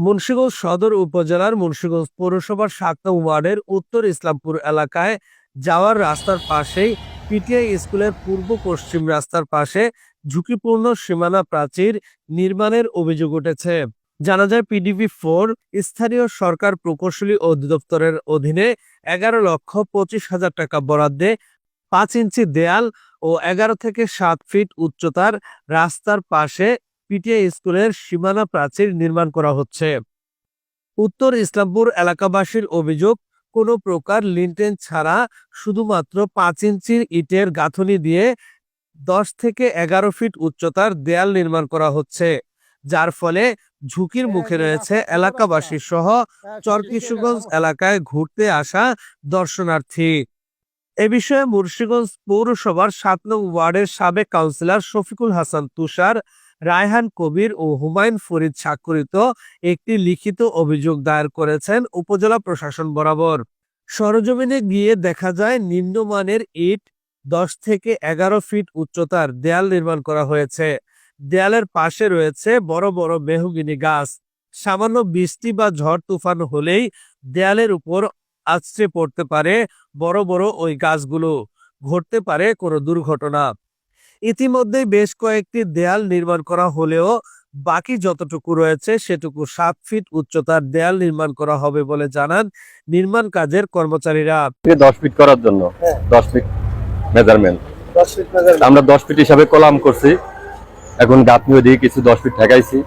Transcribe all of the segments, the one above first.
মুন্সিগঞ্জ সদর উপজেলার মুন্সিগঞ্জ পৌরসভার সাত ওয়ার্ডের উত্তর ইসলামপুর এলাকায় যাওয়ার রাস্তার পাশেই পিটিআই স্কুলের পূর্ব পশ্চিম রাস্তার পাশে ঝুঁকিপূর্ণ সীমানা প্রাচীর নির্মাণের অভিযোগ উঠেছে। জানা যায়, পিডিপি ফোর স্থানীয় সরকার প্রকৌশলী অধিদপ্তরের অধীনে এগারো লক্ষ পঁচিশ হাজার টাকা বরাদ্দে পাঁচ ইঞ্চি দেয়াল ও এগারো থেকে সাত ফিট উচ্চতার রাস্তার পাশে পিটিআই স্কুলের সীমানা প্রাচীর নির্মাণ করা হচ্ছে। উত্তর ইসলামপুর এলাকাবাসীর অভিযোগ, কোনো প্রকার লিন্টেন ছাড়া শুধুমাত্র পাঁচ ইঞ্চির ইটের গাঁথনি দিয়ে দশ থেকে এগারো ফিট উচ্চতার দেয়াল নির্মাণ করা হচ্ছে, যার ফলে ঝুঁকির মুখে রয়েছে এলাকাবাসী সহ চরকিশোরগঞ্জ এলাকায় ঘুরতে আসা দর্শনার্থী। এ বিষয়ে মুর্শিগঞ্জ পৌরসভার সাত নং ওয়ার্ডের সাবেক কাউন্সিলর শফিকুল হাসান তুষার রায়হান কবির ও হুমায়ুন ফরিদ স্বাক্ষরিত একটি লিখিত অভিযোগ দায়ের করেছেন উপজেলা প্রশাসন বরাবর। সরজমিনে গিয়ে দেখা যায়, নিম্নমানের ইট দশ থেকে এগারো ফিট উচ্চতার দেয়াল নির্মাণ করা হয়েছে। দেয়ালের পাশে রয়েছে বড় বড় মেহগিনি গাছ। সামান্য বৃষ্টি বা ঝড় তুফান হলেই দেয়ালের উপর আছড়ে পড়তে পারে বড় বড় ওই গাছগুলো। ঘটতে পারে কোনো দুর্ঘটনা। ইতিমধ্যেই বেশ কয়েকটি দেয়াল নির্মাণ করা হলেও বাকি যতটুকু রয়েছে সেটুকু সাত ফিট উচ্চতার দেয়াল নির্মাণ করা হবে বলে জানান নির্মাণ কাজের কর্মচারীরা। দশ ফিট করার জন্য। হ্যাঁ। দশ ফিট মেজারমেন্ট আমরা দশ ফিট হিসাবে কলাম করছি। এখন গাঁথনি ওদিকে কিছু দশ ফিট ঠেকাইছি।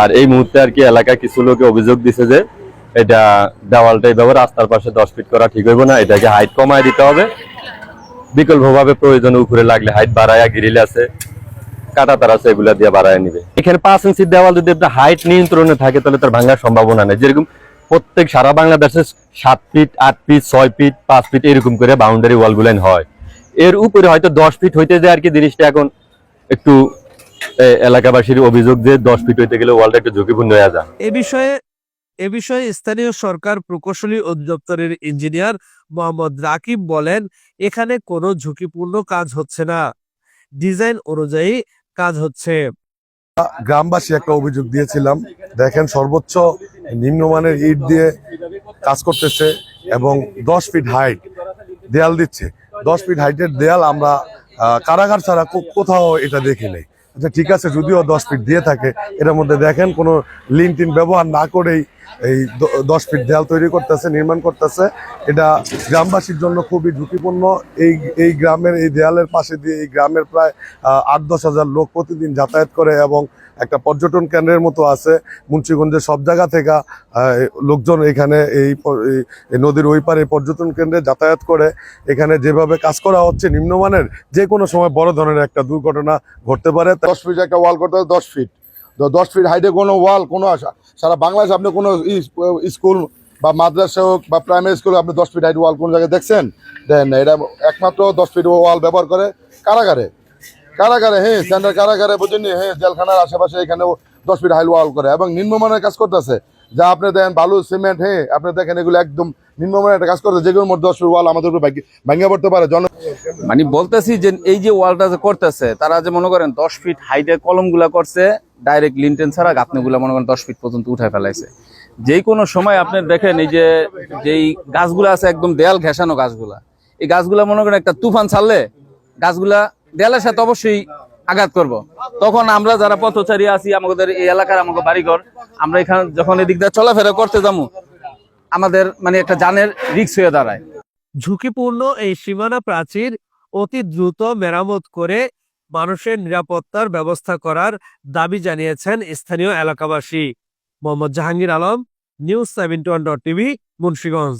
আর এই মুহূর্তে আর কি এলাকায় কিছু লোকে অভিযোগ দিছে যে এটা দেওয়ালটা এইভাবে রাস্তার পাশে দশ ফিট করা ঠিক হইব না এটাকে হাইট কমায় দিতে হবে। বিকল্পভাবে প্রয়োজন উপরে লাগলে হাইট বাড়ায়া গ্রিল আছে কাটা তার আছে, এগুলা দিয়ে বাড়ায় নিবে। এখানে পাঁচ ইঞ্চি দেওয়াল যদি আপনার হাইট নিয়ন্ত্রণে থাকে, তাহলে তার ভাঙার সম্ভাবনা নেই। যেরকম প্রত্যেক সারা বাংলাদেশে সাত ফিট আট ফিট ছয় ফিট পাঁচ ফিট এরকম করে বাউন্ডারি ওয়াল গুলাইন হয়। এর উপরে হয়তো দশ ফিট হইতে যায় আর কি, জিনিসটা এখন একটু এলাকাবাসীর অভিযোগ যে দশ ফিট হইতে গেলে ওয়ালটা একটু ঝুঁকিপূর্ণ হয়ে যায়। এ বিষয়ে এ বিষয়ে স্থানীয় সরকার প্রকৌশলী অধিদপ্তরের ইঞ্জিনিয়ার মোহাম্মদ রাকিব বলেন, এখানে কোনো ঝুঁকিপূর্ণ কাজ হচ্ছে না। ডিজাইন অনুযায়ী কাজ হচ্ছে। গ্রামবাসী একটা অভিযোগ দিয়েছিলাম, দেখেন সর্বোচ্চ নিম্নমানের ইট দিয়ে কাজ করতেছে এবং দশ ফিট হাইট দেয়াল দিচ্ছে। দশ ফিট হাইটের দেয়াল আমরা কারাগার ছাড়া কোথাও এটা দেখি নাই। আচ্ছা ঠিক আছে, যদিও দশ ফিট দিয়ে থাকে, এটার মধ্যে দেখেন কোনো লিন টিন ব্যবহার না করেই এই দশ ফিট দেয়াল তৈরি করতেছে, নির্মাণ করতেছে। এটা গ্রামবাসীর জন্য খুবই ঝুঁকিপূর্ণ। এই এই গ্রামের, এই দেয়ালের পাশে দিয়ে এই গ্রামের প্রায় আট দশ হাজার লোক প্রতিদিন যাতায়াত করে এবং একটা পর্যটন কেন্দ্রের মতো আছে। মুন্সিগঞ্জের সব জায়গা থেকে লোকজন এখানে এই নদীর ওই পারে পর্যটন কেন্দ্রে যাতায়াত করে। এখানে যেভাবে কাজ করা হচ্ছে, নিম্নমানের যে কোনো সময় বড় ধরনের একটা দুর্ঘটনা ঘটতে পারে। দশ ফিট একটা ওয়াল করতে দশ ফিট। দশ ফিট হাইটে কোনো ওয়াল কোনো সারা বাংলাদেশে আপনি কোনো স্কুল বা মাদ্রাসা হোক বা প্রাইমারি স্কুল আপনি দশ ফিট হাইট ওয়াল কোনো জায়গায় দেখছেন? দেন এটা একমাত্র দশ ফিট ওয়াল ব্যবহার করে কারাগারে। কারাগারে হ্যাঁ সেন্টার কারাগারে বুঝেন হ্যাঁ জেলখানার আশেপাশে এখানেও দশ ফিট হাইট ওয়াল করে এবং নিম্নমানের কাজ করতেছে। যা আপনি দেখেন বালু, সিমেন্ট হ্যাঁ আপনি দেখেন এগুলো একদম নিম্নমানের একটা কাজ করতে যেগুলোর মধ্যে দশ ফিট ওয়াল আমাদের উপরে ভেঙে পড়তে পারে। জন মানে বলতেছি যে এই যে ওয়ালটা যে করতেছে, তারা যে মনে করেন দশ ফিট হাইটে কলমগুলা করছে ডাইরেক্ট লিনটেন ছাড়া গাঁথনি গুলা মনে করেন দশ ফিট পর্যন্ত উঠায় ফেলাইছে যে কোনো সময় আপনি দেখেন এই যে, যেই গাছগুলা আছে একদম দেয়াল ঘেঁষানো গাছগুলা, এই গাছগুলা মনে করেন একটা তুফান ছাড়লে গাছগুলা দেয়ালের সাথে অবশ্যই আঘাত করব। তখন আমরা যারা পথচারী আছি, আমাদের এই এলাকার আমাদের বাড়িঘর, আমরা এখানে যখন এদিক দিয়ে চলাফেরা করতে যাব, আমাদের মানে একটা জানের রিক্স হয়ে দাঁড়ায় ঝুঁকিপূর্ণ এই সীমানা প্রাচীর অতি দ্রুত মেরামত করে মানুষের নিরাপত্তার ব্যবস্থা করার দাবি জানিয়েছেন স্থানীয় এলাকাবাসী। Mohammad Jahangir Alam, news seventy one dot TV, Munshiganj.